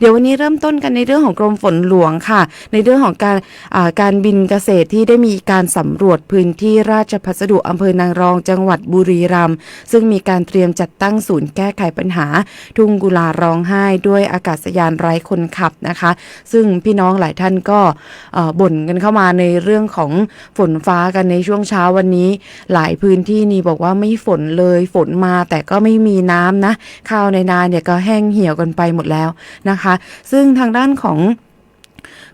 เดี๋ยววันนี้เริ่มต้นกันในเรื่องของกรมฝนหลวงค่ะ ในเรื่องของการการบินเกษตรที่ได้มีการสำรวจพื้นที่ราชพัสดุอำเภอนางรองจังหวัดบุรีรัมย์ซึ่งมีการเตรียมจัดตั้งศูนย์แก้ไขปัญหา ทุ่งกุลาร้องไห้ด้วยอากาศยานไร้คนขับนะคะ ซึ่งพี่น้องหลายท่านก็บ่นกันเข้ามาในเรื่องของฝนฟ้ากันในช่วงเช้าวันนี้ หลายพื้นที่นี่บอกว่าไม่ฝนเลยฝนมาแต่ก็ไม่มีน้ำนะข้าวในนาเนี่ยก็แห้งเหี่ยวกันไปหมดแล้วนะคะซึ่งทางด้านของ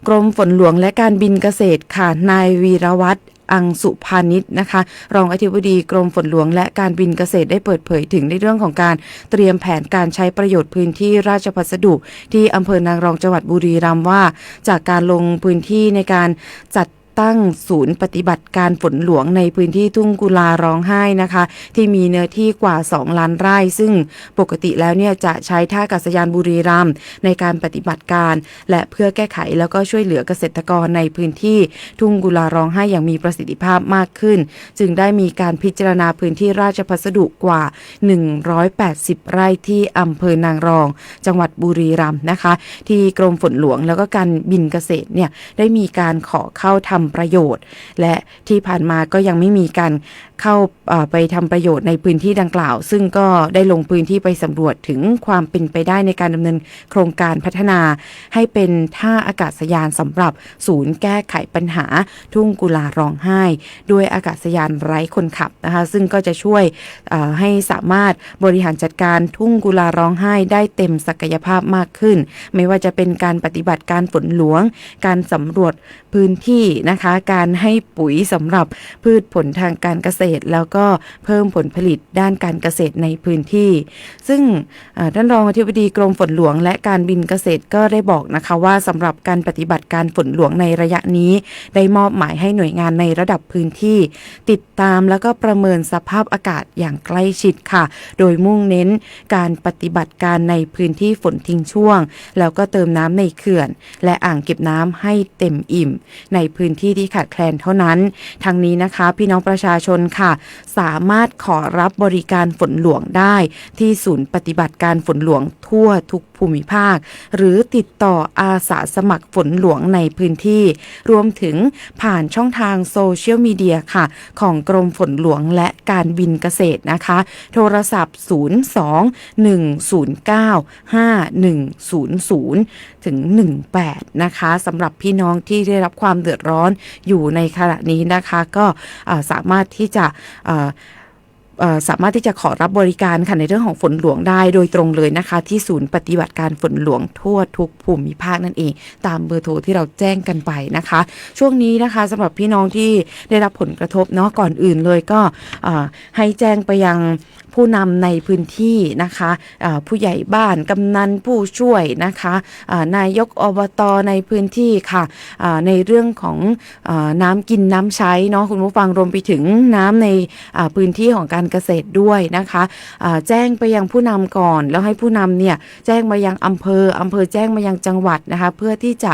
กรมฝนหลวงและการบินเกษตรค่ะ นายวีรวัตรอังสุพานิชนะคะ รองอธิบดีกรมฝนหลวงและการบินเกษตรได้เปิดเผยถึงในเรื่องของการเตรียมแผนการใช้ประโยชน์พื้นที่ราชพัสดุ ที่อำเภอนางรองจังหวัดบุรีรัมย์ว่า จากการลงพื้นที่ในการจัด ตั้งศูนย์ปฏิบัติการฝนหลวงในพื้นที่ทุ่งกุลาร้องไห้นะคะ ที่มีเนื้อที่กว่า 2 ล้านไร่ ซึ่งปกติแล้วเนี่ยจะใช้ท่าอากาศยานบุรีรัมย์ในการปฏิบัติการ และเพื่อแก้ไขแล้วก็ช่วยเหลือเกษตรกรในพื้นที่ทุ่งกุลาร้องไห้อย่างมีประสิทธิภาพมากขึ้น จึงได้มีการพิจารณาพื้นที่ราชพัสดุกว่า 180 ไร่ที่อำเภอนางรอง จังหวัดบุรีรัมย์นะคะ ที่กรมฝนหลวงแล้วก็การบินเกษตรเนี่ยได้มีการขอเข้าทำประโยชน์ และที่ผ่านมาก็ยังไม่มีการเข้าไปทำประโยชน์ในพื้นที่ดังกล่าว ซึ่งก็ได้ลงพื้นที่ไปสำรวจถึงความเป็นไปได้ในการดำเนินโครงการพัฒนาให้เป็นท่าอากาศยานสำหรับศูนย์แก้ไขปัญหาทุ่งกุลาร้องไห้ ด้วยอากาศยานไร้คนขับนะคะซึ่งก็จะช่วยให้สามารถบริหารจัดการทุ่งกุลาร้องไห้ได้เต็มศักยภาพมากขึ้น ไม่ว่าจะเป็นการปฏิบัติการฝนหลวง การสำรวจพื้นที่นะคะการให้ปุ๋ยสำหรับพืชผลทางการเกษตร แล้วก็เพิ่มผลผลิตด้านการเกษตรในพื้นที่ ซึ่งท่านรองอธิบดีกรมฝนหลวง และการบินเกษตรก็ได้บอกนะคะว่าสำหรับการปฏิบัติการฝนหลวงในระยะนี้ ได้มอบหมายให้หน่วยงานในระดับพื้นที่ ติดตามแล้วก็ประเมินสภาพอากาศอย่างใกล้ชิดค่ะ โดยมุ่งเน้นการปฏิบัติการในพื้นที่ฝนทิ้งช่วง แล้วก็เติมน้ำในเขื่อน และอ่างเก็บน้ำให้เต็มอิ่ม ในพื้นที่ที่ขาดแคลนเท่านั้น ทางนี้นะคะพี่น้องประชาชนค่ะ สามารถขอรับบริการฝนหลวงได้ที่ศูนย์ปฏิบัติการฝนหลวงทั่วทุกภูมิภาค หรือติดต่ออาสาสมัครฝนหลวงในพื้นที่ รวมถึงผ่านช่องทางโซเชียลมีเดียค่ะ ของกรมฝนหลวงและการบินเกษตรนะคะ โทรศัพท์ 02-109-5100 ถึง 18 นะคะสำหรับพี่น้องที่ได้รับความเดือดร้อนอยู่ในขณะนี้นะคะ ก็สามารถที่จะ สามารถที่จะขอรับบริการค่ะในเรื่องของฝนหลวงได้โดยตรงเลยนะคะ ที่ศูนย์ปฏิบัติการฝนหลวงทั่วทุกภูมิภาคนั่นเอง ตามเบอร์โทรที่เราแจ้งกันไปนะคะ ช่วงนี้นะคะสำหรับพี่น้องที่ได้รับผลกระทบเนาะก่อนอื่นเลยก็ให้แจ้งไปยัง ผู้นำในพื้นที่นะคะผู้ใหญ่บ้านกำนันผู้ช่วยนะคะนายกอบตในพื้นที่ค่ะในเรื่องของอน้ำกินน้ำใช้เนาะคุณผู้ฟังรวมไปถึงน้ำในพื้นที่ของการเกษตรด้วยนะคะแจ้งไปยังผู้นำก่อน แล้วให้ผู้นำเนี่ยแจ้งมายังอำเภออำเภอแจ้งมายังจังหวัดนะคะเพื่อที่จะ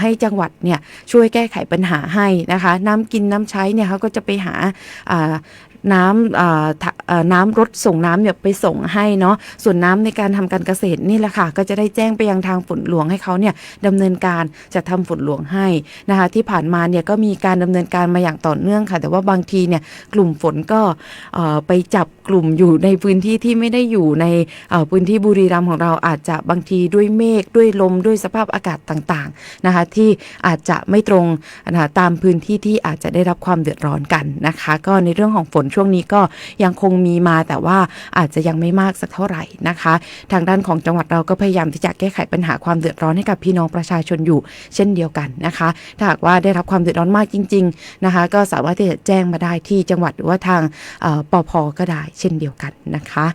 ให้จังหวัดเนี่ยช่วยแก้ไขปัญหาให้นะคะน้ำกินน้ำใช้เนี่ยเขาก็จะไปหา น้ำน้ำรถส่งน้ำเนี่ยไปส่งให้เนาะส่วนน้ำในการทำการเกษตรนี่แหละค่ะ ก็จะได้แจ้งไปยังทางฝนหลวงให้เขาเนี่ยดำเนินการจะทำฝนหลวงให้นะคะที่ผ่านมาเนี่ยก็มีการดำเนินการมาอย่างต่อเนื่องค่ะ แต่ว่าบางทีเนี่ยกลุ่มฝนก็ไปจับกลุ่มอยู่ในพื้นที่ที่ไม่ได้อยู่ในพื้นที่บุรีรัมย์ของเราอาจจะบางทีด้วยเมฆด้วยลมด้วยสภาพอากาศต่างๆนะคะที่อาจจะไม่ตรงนะะตามพื้นที่ที่อาจจะได้รับความเดือดร้อนกันนะคะ ก็ในเรื่องของฝนช่วงนี้ก็ยังคงมีมาแต่ว่าอาจจะยังไม่มากสักเท่าไหร่นะคะ ทางด้านของจังหวัดเราก็พยายามที่จะแก้ไขปัญหาความเดือดร้อนให้กับพี่น้องประชาชนอยู่ เช่นเดียวกันนะคะ ถ้าหากว่าได้รับความเดือดร้อนมากจริง ๆนะคะ ก็สามารถที่จะแจ้งมาได้ที่จังหวัดหรือว่าทางปอพอปพก็ได้เช่นเดียวกันนะคะ